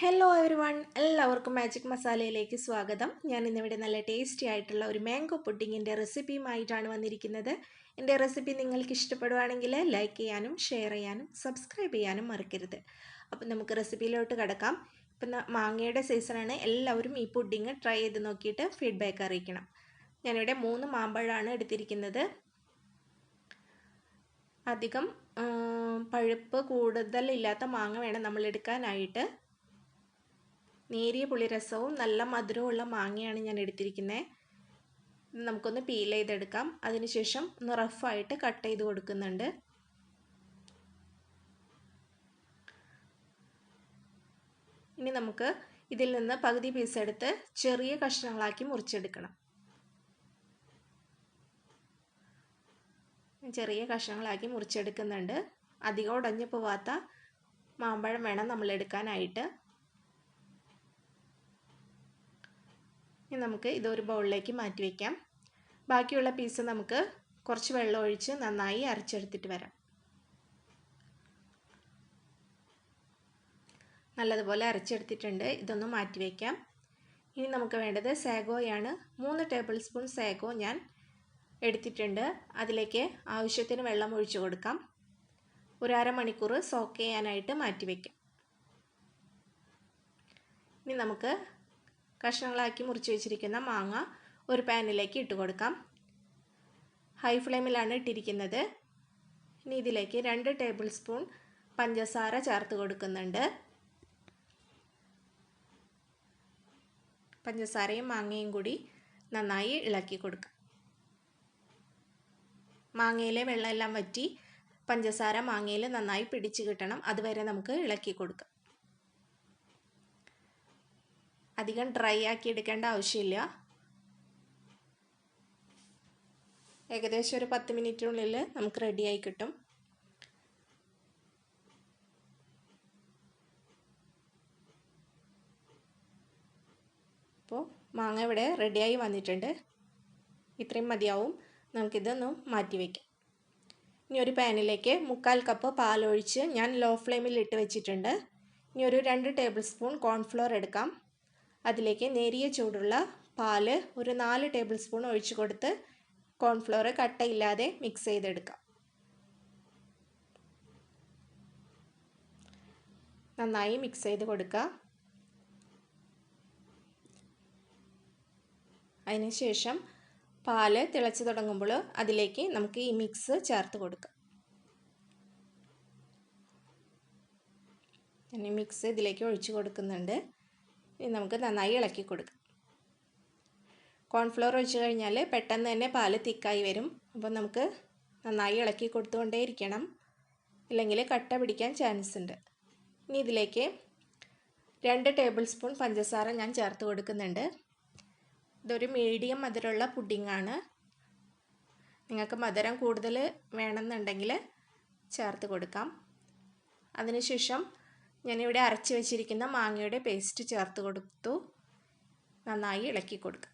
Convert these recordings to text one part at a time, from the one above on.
Hello everyone എല്ലാവർക്കും magic മസാലയിലേക്ക് സ്വാഗതം. ഞാൻ ഇന്നിവിടെ നല്ല ടേസ്റ്റി ആയിട്ടുള്ള ഒരു മാംഗോ പുഡിങ്ങിന്റെ റെസിപ്പിയുമായിട്ടാണ് വന്നിരിക്കുന്നത്. എന്റെ റെസിപ്പി നിങ്ങൾക്ക് ഇഷ്ടപ്പെടുവാണെങ്കിൽ ലൈക്ക് ചെയ്യാനും ഷെയർ ചെയ്യാനും സബ്സ്ക്രൈബ് ചെയ്യാനും മറക്കരുത്. അപ്പം നമുക്ക് റെസിപ്പിയിലോട്ട് കിടക്കാം. ഇപ്പം മാങ്ങയുടെ സീസണാണ് എല്ലാവരും ഈ പുഡിങ് ട്രൈ ചെയ്ത് നോക്കിയിട്ട് ഫീഡ്ബാക്ക് അറിയിക്കണം. ഞാനിവിടെ മൂന്ന് മാമ്പഴമാണ് എടുത്തിരിക്കുന്നത്. അധികം പഴുപ്പ് കൂടുതലില്ലാത്ത മാങ്ങ വേണം നമ്മൾ എടുക്കാനായിട്ട്. നേരിയ പുളിരസവും നല്ല മധുരമുള്ള മാങ്ങയാണ് ഞാൻ എടുത്തിരിക്കുന്നത് നമുക്കൊന്ന് പീൽ ചെയ്തെടുക്കാം. അതിനുശേഷം ഒന്ന് റഫായിട്ട് കട്ട് ചെയ്ത് കൊടുക്കുന്നുണ്ട്. ഇനി നമുക്ക് ഇതിൽ നിന്ന് പകുതി പീസ് എടുത്ത് ചെറിയ കഷ്ണങ്ങളാക്കി മുറിച്ചെടുക്കണം. ചെറിയ കഷ്ണങ്ങളാക്കി മുറിച്ചെടുക്കുന്നുണ്ട്. അധികം ഉടഞ്ഞു പോവാത്ത മാമ്പഴം വേണം നമ്മൾ എടുക്കാനായിട്ട്. ഇനി നമുക്ക് ഇതൊരു ബൗളിലേക്ക് മാറ്റി വയ്ക്കാം ബാക്കിയുള്ള പീസ് നമുക്ക് കുറച്ച് വെള്ളം ഒഴിച്ച് നന്നായി അരച്ചെടുത്തിട്ട് വരാം. നല്ലതുപോലെ അരച്ചെടുത്തിട്ടുണ്ട്. ഇതൊന്ന് മാറ്റി വയ്ക്കാം ഇനി നമുക്ക് വേണ്ടത് സാഗോയാണ്. മൂന്ന് ടേബിൾ സ്പൂൺ സാഗോ ഞാൻ എടുത്തിട്ടുണ്ട്. അതിലേക്ക് ആവശ്യത്തിന് വെള്ളം ഒഴിച്ചു കൊടുക്കാം. ഒരു അരമണിക്കൂർ സോക്ക് ചെയ്യാനായിട്ട് മാറ്റി വയ്ക്കാം ഇനി നമുക്ക് കഷ്ണങ്ങളാക്കി മുറിച്ച് വെച്ചിരിക്കുന്ന മാങ്ങ ഒരു പാനിലേക്ക് ഇട്ട് കൊടുക്കാം. ഹൈ ഫ്ലെയിമിലാണ് ഇട്ടിരിക്കുന്നത്. ഇനി ഇതിലേക്ക് രണ്ട് ടേബിൾ സ്പൂൺ പഞ്ചസാര ചേർത്ത് കൊടുക്കുന്നുണ്ട്. പഞ്ചസാരയും മാങ്ങയും കൂടി നന്നായി ഇളക്കി കൊടുക്കുക മാങ്ങയിലെ വെള്ളമെല്ലാം വറ്റി പഞ്ചസാര മാങ്ങയിൽ നന്നായി പിടിച്ച് കിട്ടണം. അതുവരെ നമുക്ക് ഇളക്കി കൊടുക്കാം. അധികം ഡ്രൈ ആക്കി എടുക്കേണ്ട ആവശ്യമില്ല. ഏകദേശം ഒരു പത്ത് മിനിറ്റിനുള്ളിൽ നമുക്ക് റെഡിയായി കിട്ടും. അപ്പോൾ മാങ്ങ ഇവിടെ റെഡിയായി വന്നിട്ടുണ്ട്. ഇത്രയും മതിയാവും. നമുക്കിതൊന്ന് മാറ്റി വയ്ക്കാം ഇനി ഒരു പാനിലേക്ക് മുക്കാൽ കപ്പ് പാലൊഴിച്ച് ഞാൻ ലോ ഫ്ലെയിമിൽ ഇട്ട് വെച്ചിട്ടുണ്ട്. ഇനി ഒരു രണ്ട് ടേബിൾ സ്പൂൺ കോൺഫ്ലോർ എടുക്കാം. അതിലേക്ക് നേരിയ ചൂടുള്ള പാൽ ഒരു നാല് ടേബിൾ സ്പൂൺ ഒഴിച്ചു കൊടുത്ത് കോൺഫ്ലോർ കട്ടയില്ലാതെ മിക്സ് ചെയ്തെടുക്കാം. നന്നായി മിക്സ് ചെയ്ത് കൊടുക്കുക. അതിനുശേഷം പാൽ തിളച്ച് തുടങ്ങുമ്പോൾ അതിലേക്ക് നമുക്ക് ഈ മിക്സ് ചേർത്ത് കൊടുക്കാം. ഞാൻ മിക്സ് ഇതിലേക്ക് ഒഴിച്ചു കൊടുക്കുന്നുണ്ട്. ഇനി നമുക്ക് നന്നായി ഇളക്കി കൊടുക്കാം. കോൺഫ്ലോർ ഒഴിച്ച് കഴിഞ്ഞാൽ പെട്ടെന്ന് തന്നെ പാൽ തിക്കായി വരും. അപ്പോൾ നമുക്ക് നന്നായി ഇളക്കി കൊടുത്തുകൊണ്ടേയിരിക്കണം. ഇല്ലെങ്കിൽ കട്ട പിടിക്കാൻ ചാൻസ് ഉണ്ട്. ഇനി ഇതിലേക്ക് രണ്ട് ടേബിൾ സ്പൂൺ പഞ്ചസാര ഞാൻ ചേർത്ത് കൊടുക്കുന്നുണ്ട്. ഇതൊരു മീഡിയം മധുരമുള്ള പുഡിങ്ങാണ് നിങ്ങൾക്ക് മധുരം കൂടുതൽ വേണമെന്നുണ്ടെങ്കിൽ ചേർത്ത് കൊടുക്കാം. അതിനുശേഷം ഞാനിവിടെ അരച്ച് വെച്ചിരിക്കുന്ന മാങ്ങയുടെ പേസ്റ്റ് ചേർത്ത് കൊടുത്തു. നന്നായി ഇളക്കി കൊടുക്കുക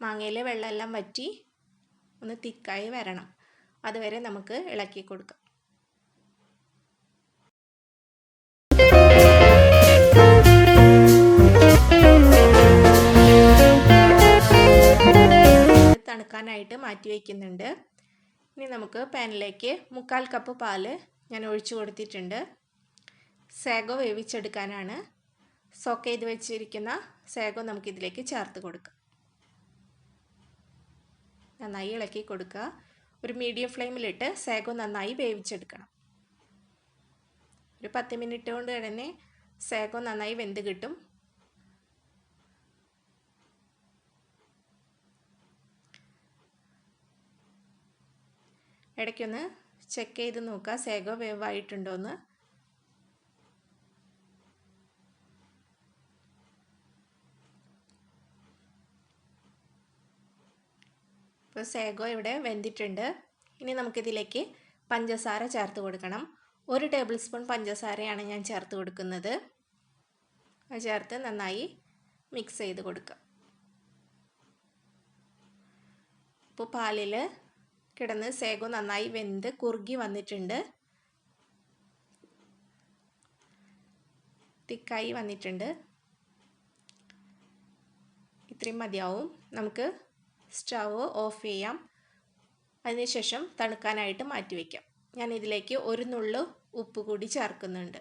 മാങ്ങയിലെ വെള്ളമെല്ലാം വറ്റി ഒന്ന് തിക്കായി വരണം. അതുവരെ നമുക്ക് ഇളക്കി കൊടുക്കാം. തണുക്കാനായിട്ട് മാറ്റി വയ്ക്കുന്നുണ്ട് ഇനി നമുക്ക് പാനിലേക്ക് മുക്കാൽ കപ്പ് പാൽ ഞാൻ ഒഴിച്ചു കൊടുത്തിട്ടുണ്ട്. സാഗോ വേവിച്ചെടുക്കാനാണ്. സോക്ക് ചെയ്ത് വെച്ചിരിക്കുന്ന സാഗോ നമുക്കിതിലേക്ക് ചേർത്ത് കൊടുക്കാം. നന്നായി ഇളക്കി കൊടുക്കുക. ഒരു മീഡിയം ഫ്ലെയിമിലിട്ട് സാഗോ നന്നായി വേവിച്ചെടുക്കണം. ഒരു പത്ത് മിനിറ്റ് കൊണ്ട് തന്നെ സാഗോ നന്നായി വെന്ത് കിട്ടും. ഇടയ്ക്കൊന്ന് ചെക്ക് ചെയ്ത് നോക്കുക സേഗോ വേവ് എന്ന് ഇപ്പോൾ സേഗോ ഇവിടെ വെന്തിട്ടുണ്ട്. ഇനി നമുക്കിതിലേക്ക് പഞ്ചസാര ചേർത്ത് കൊടുക്കണം. ഒരു ടേബിൾ സ്പൂൺ പഞ്ചസാരയാണ് ഞാൻ ചേർത്ത് കൊടുക്കുന്നത്. അത് ചേർത്ത് നന്നായി മിക്സ് ചെയ്ത് കൊടുക്കുക ഇപ്പോൾ പാലിൽ കിടന്ന് സേഗോ നന്നായി വെന്ത് കുറുകി വന്നിട്ടുണ്ട്. തിക്കായി വന്നിട്ടുണ്ട്. ഇത്രയും മതിയാവും. നമുക്ക് സ്റ്റവ് ഓഫ് ചെയ്യാം. അതിനുശേഷം തണുക്കാനായിട്ട് മാറ്റിവെക്കാം ഞാൻ ഇതിലേക്ക് ഒരു നുള്ളു ഉപ്പ് കൂടി ചേർക്കുന്നുണ്ട്.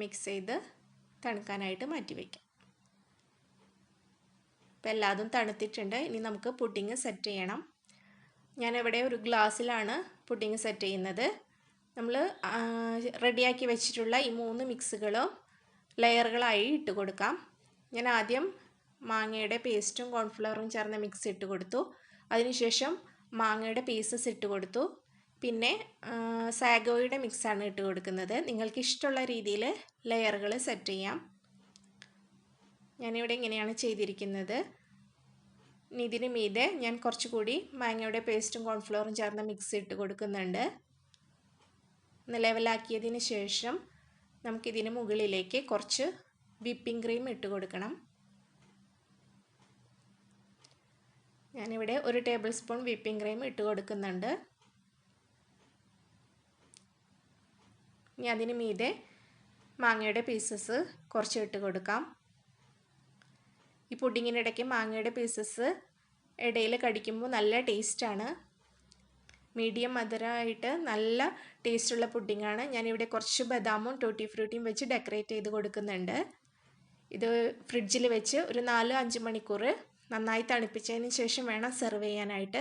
മിക്സ് ചെയ്ത് തണുക്കാനായിട്ട് മാറ്റി ഇപ്പം എല്ലാതും തണുത്തിട്ടുണ്ട്. ഇനി നമുക്ക് പുഡിങ് സെറ്റ് ചെയ്യണം. ഞാനിവിടെ ഒരു ഗ്ലാസ്സിലാണ് പുഡിങ് സെറ്റ് ചെയ്യുന്നത്. നമ്മൾ റെഡിയാക്കി വെച്ചിട്ടുള്ള ഈ മൂന്ന് മിക്സുകളും ലെയറുകളായി ഇട്ട് കൊടുക്കാം. ഞാൻ ആദ്യം മാങ്ങയുടെ പേസ്റ്റും കോൺഫ്ലവറും ചേർന്ന മിക്സ് ഇട്ട് കൊടുത്തു. അതിനുശേഷം മാങ്ങയുടെ പീസസ് ഇട്ട് കൊടുത്തു. പിന്നെ സാഗോയുടെ മിക്സാണ് ഇട്ട് കൊടുക്കുന്നത്. നിങ്ങൾക്ക് ഇഷ്ടമുള്ള രീതിയിൽ ലെയറുകൾ സെറ്റ് ചെയ്യാം. ഞാനിവിടെ ഇങ്ങനെയാണ് ചെയ്തിരിക്കുന്നത്. ഇതിന് മീതെ ഞാൻ കുറച്ചുകൂടി മാങ്ങയുടെ പേസ്റ്റും കോൺഫ്ലോറും ചേർന്ന മിക്സ് ഇട്ട് കൊടുക്കുന്നുണ്ട്. ഒന്ന് ലെവലാക്കിയതിന് ശേഷം നമുക്കിതിന് മുകളിലേക്ക് കുറച്ച് വിപ്പിംഗ് ക്രീം ഇട്ട് കൊടുക്കണം. ഞാനിവിടെ ഒരു ടേബിൾ സ്പൂൺ വിപ്പിംഗ് ക്രീം ഇട്ട് കൊടുക്കുന്നുണ്ട്. ഇനി അതിന് മീതെ മാങ്ങയുടെ പീസസ് കുറച്ച് ഇട്ട് കൊടുക്കാം. ഈ പുഡിങ്ങിന്റെ ഇടയ്ക്ക് മാങ്ങയുടെ പീസസ് ഇടയിൽ കടിക്കുമ്പോൾ നല്ല ടേസ്റ്റാണ്. മീഡിയം മധുരമായിട്ട് നല്ല ടേസ്റ്റുള്ള പുഡിങ്ങാണ്. ഞാനിവിടെ കുറച്ച് ബദാമും ടൂട്ടി ഫ്രൂട്ടിയും വെച്ച് ഡെക്കറേറ്റ് ചെയ്ത് കൊടുക്കുന്നുണ്ട്. ഇത് ഫ്രിഡ്ജിൽ വെച്ച് ഒരു നാലോ അഞ്ച് മണിക്കൂർ നന്നായി തണുപ്പിച്ചതിന് ശേഷം വേണം സെർവ് ചെയ്യാനായിട്ട്.